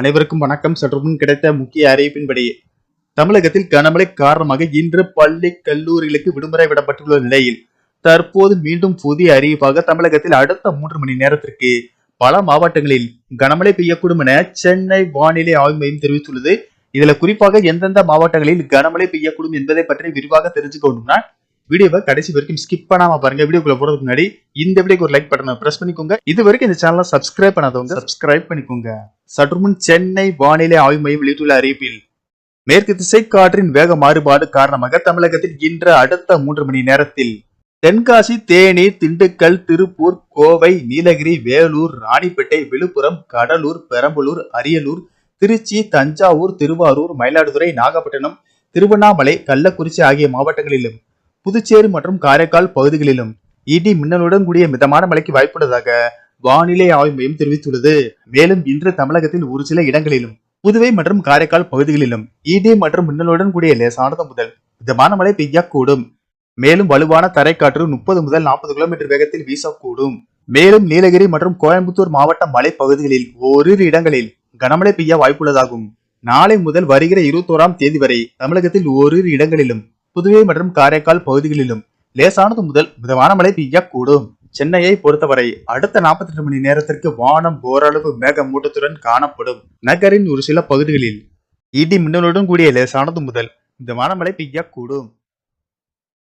அனைவருக்கும் வணக்கம். சற்று முன் கிடைத்த முக்கிய அறிவிப்பின்படி தமிழகத்தில் கனமழை காரணமாக இன்று பள்ளி கல்லூரிகளுக்கு விடுமுறை விடப்பட்டுள்ள நிலையில் தற்போது மீண்டும் புதிய அறிவிப்பாக தமிழகத்தில் அடுத்த மூன்று மணி நேரத்திற்கு பல மாவட்டங்களில் கனமழை பெய்யக்கூடும் என சென்னை வானிலை ஆய்வு மையம் தெரிவித்துள்ளது. இதுல குறிப்பாக எந்தெந்த மாவட்டங்களில் கனமழை பெய்யக்கூடும் என்பதை பற்றி விரிவாக தெரிஞ்சுக்கணும்னா வீடியோவை கடைசி வரைக்கும் ஸ்கிப் பண்ணாம பாருங்க. வீடியோக்குள்ள போறதுக்கு முன்னாடி இந்த வீடியோக்கு ஒரு லைக் பட்டனை பிரஸ் பண்ணிக்கோங்க. இது வரைக்கும் இந்த சேனலை சப்ஸ்கிரைப் பண்ணாதவங்க சப்ஸ்கிரைப் பண்ணிக்கோங்க. சற்றுமுன் சென்னை வானிலை ஆய்வு மையம் வெளியிட்டுள்ள அறிவிப்பில் மேற்கு திசை காற்றின் வேக மாறுபாடு காரணமாக தமிழகத்தில் இன்று அடுத்த மூன்று மணி நேரத்தில் தென்காசி தேனி திண்டுக்கல் திருப்பூர் கோவை நீலகிரி வேலூர் ராணிப்பேட்டை விழுப்புரம் கடலூர் பெரம்பலூர் அரியலூர் திருச்சி தஞ்சாவூர் திருவாரூர் மயிலாடுதுறை நாகப்பட்டினம் திருவண்ணாமலை கள்ளக்குறிச்சி ஆகிய மாவட்டங்களிலும் புதுச்சேரி மற்றும் காரைக்கால் பகுதிகளிலும் இடி மின்னலுடன் கூடிய மிதமான மழைக்கு வாய்ப்புள்ளதாக வானிலை ஆய்வு மையம் தெரிவித்துள்ளது. மேலும் இன்று தமிழகத்தில் ஒரு சில இடங்களிலும் புதுவை மற்றும் காரைக்கால் பகுதிகளிலும் இடி மற்றும் மின்னலுடன் கூடிய லேசானது முதல் மிதமான மழை பெய்யக்கூடும். மேலும் வலுவான தரைக்காற்று முப்பது முதல் நாற்பது கிலோமீட்டர் வேகத்தில் வீசக்கூடும். மேலும் நீலகிரி மற்றும் கோயம்புத்தூர் மாவட்ட மலைப்பகுதிகளில் ஓரிரு இடங்களில் கனமழை பெய்ய வாய்ப்புள்ளதாகும். நாளை முதல் வருகிற இருபத்தோராம் தேதி வரை தமிழகத்தில் ஓரிரு இடங்களிலும் புதுவை மற்றும் காரைக்கால் பகுதிகளிலும் லேசானது முதல் மிதமான மழை பெய்யக்கூடும். சென்னையை பொறுத்தவரை அடுத்த 48 மணி நேரத்திற்கு வானம் ஓரளவு மேகமூட்டத்துடன் காணப்படும். நகரின் ஒரு சில பகுதிகளில் இடி மின்னலுடன் கூடிய லேசானது முதல் மிதமான மழை பெய்யக்கூடும்.